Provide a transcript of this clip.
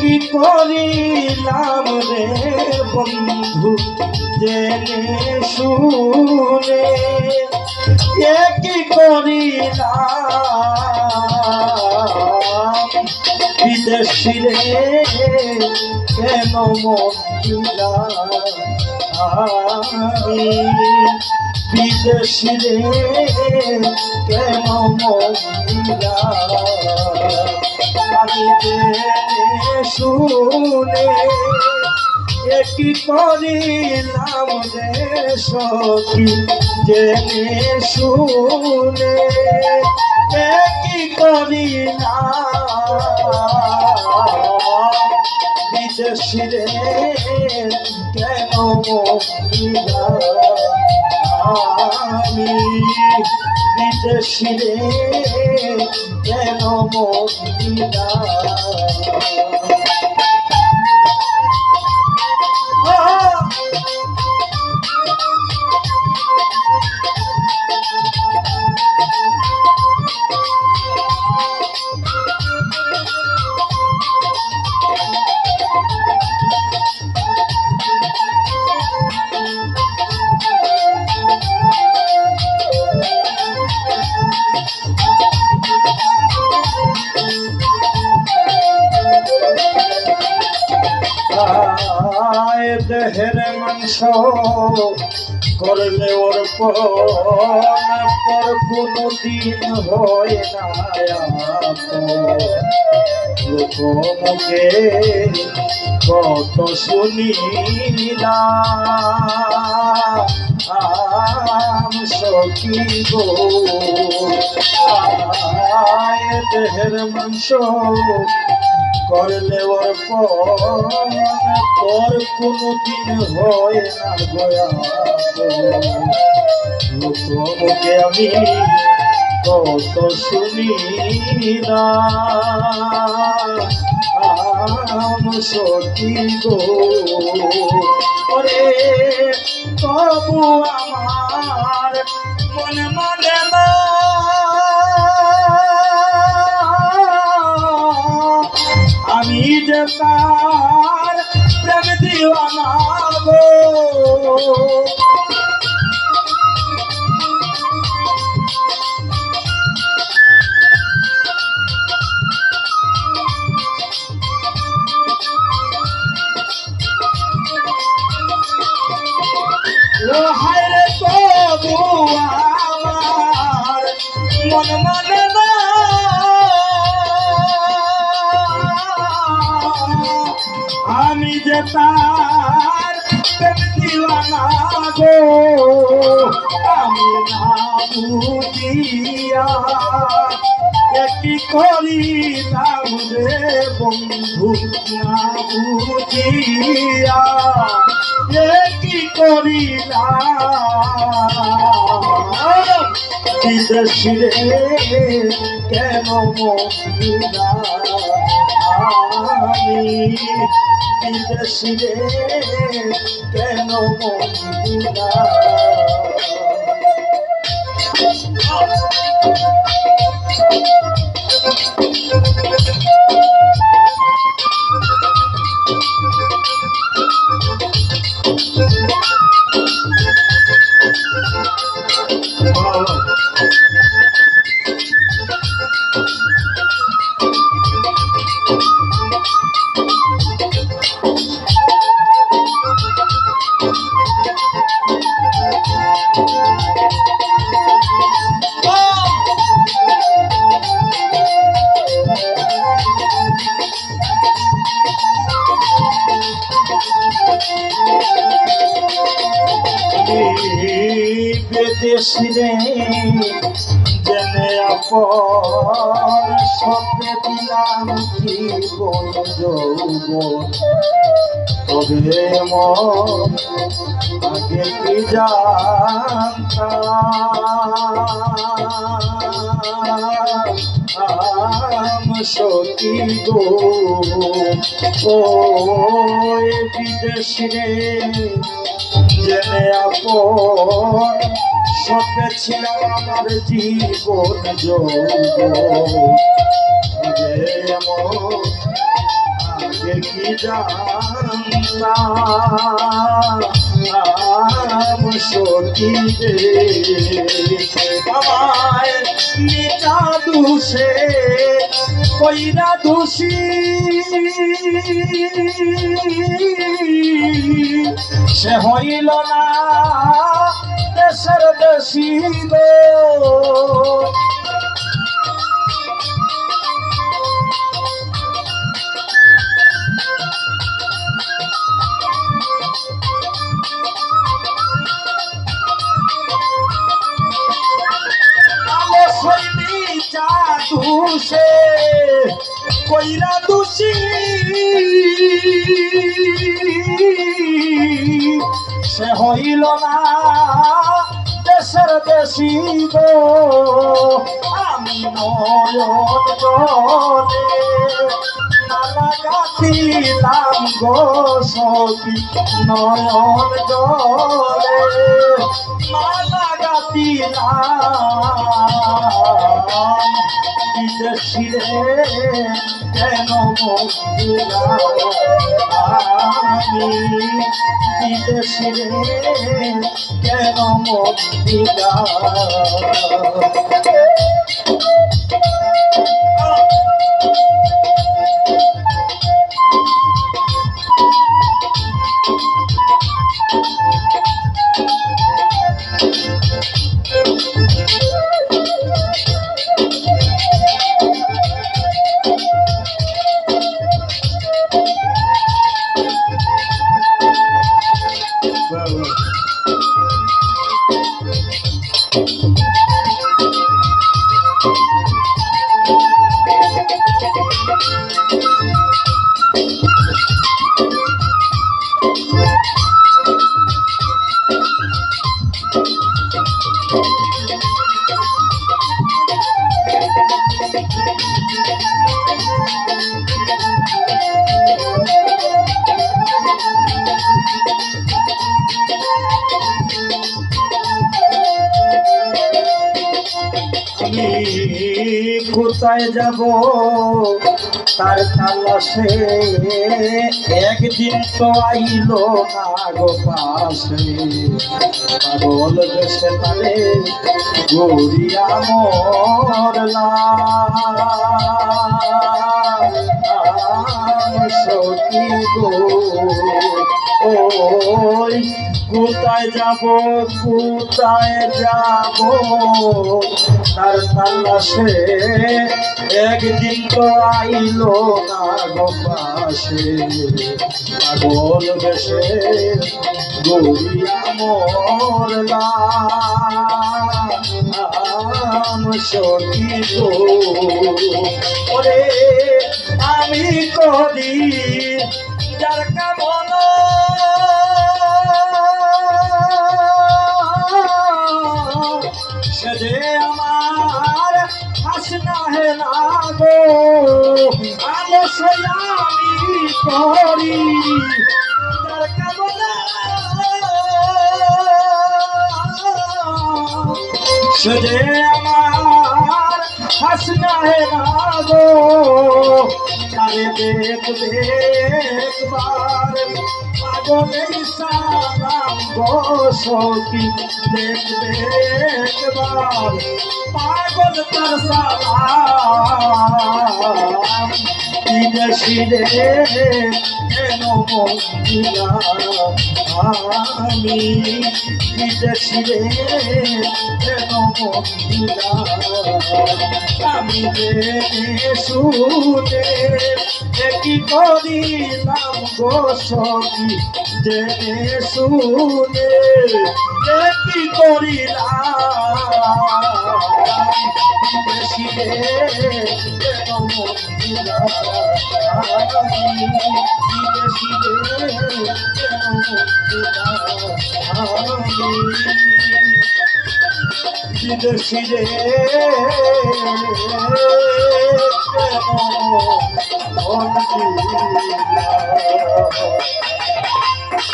কি করিলাম রে বন্ধু জেনে শুনে। এ কি করিলাম। বিদেশি রে কেন আমি বিদেশি রে কেন মহিলা আমি শুনে একটি করিলাম রে সখী জেনে শুনে। একই করিলাম বিদেশি রে, কেন আমি বিদেশি রে, কেন মহিলা আয় দেহের মাংস, করলে ওর পর কোনো দিন হয় না লোকমুখে কত শুনিলা আম সখী গো। আয় দেহের মাংস করলে ওর পর কোনো দিন হয় না গয়া লোককে আমি কত শুনি আম সখী গো। ওরে আমার মনে মনে না তার প্রেম দিওয়ানা গো। মন মানে যে তার দিওয়ানা গো, আমি না বুঝিয়া একটি করিলাম রে বন্ধু না একটি করিলাম বিদেশি রে কেন মহিলা আমি বিদেশি রে কেন মহিলা বিদেশিরে জেনে আপন সপে দিলাম জীবন যৌবন। তবে মন কি জানতাম সতী গো ও বিদেশিরে জেনে আপন সপে ছিলাম আমার জীবন যোগ এমন কি জানতাম? সতী আমায় দুষে কইরা দোষী। সে হইল না দেশের দেশি কইরা দুষি। সে হইল না দেশের দেশি গো আমি নয়ন জলে নালা গাতিলাম গো সখী নয়ন জলে। মালা গাতিলাম বিদেশিরে কেন বিদেশিরে কেন বন্ধুরা কোথায় যাব? তার তালাশে। একদিন তো আইলো না গো পাশে। পাগল দেশে তারে গড়িয়া মরলা। সখী গো। ওই কোথায় যাব কোথায় যাব? তার তালাশে একদিন তো আইলো না গো পাশে। পাগল বেশে গড়িয়া মরলাম সখী আমি করি যার কামনা করি যার কামনা। সে যে আমার হাসনা হে না গো তারে দেখবে একবার পাগলের সখী দেখবে একবার। পাগল তার সালাম। বিদেশিরে কেন বন্ধুরা আমি বিদেশিরে কেন বন্ধুরা আমি জেনে শুনে কি করিলাম গো সখী জেনে শুনে কি করিলাম। বেশিরে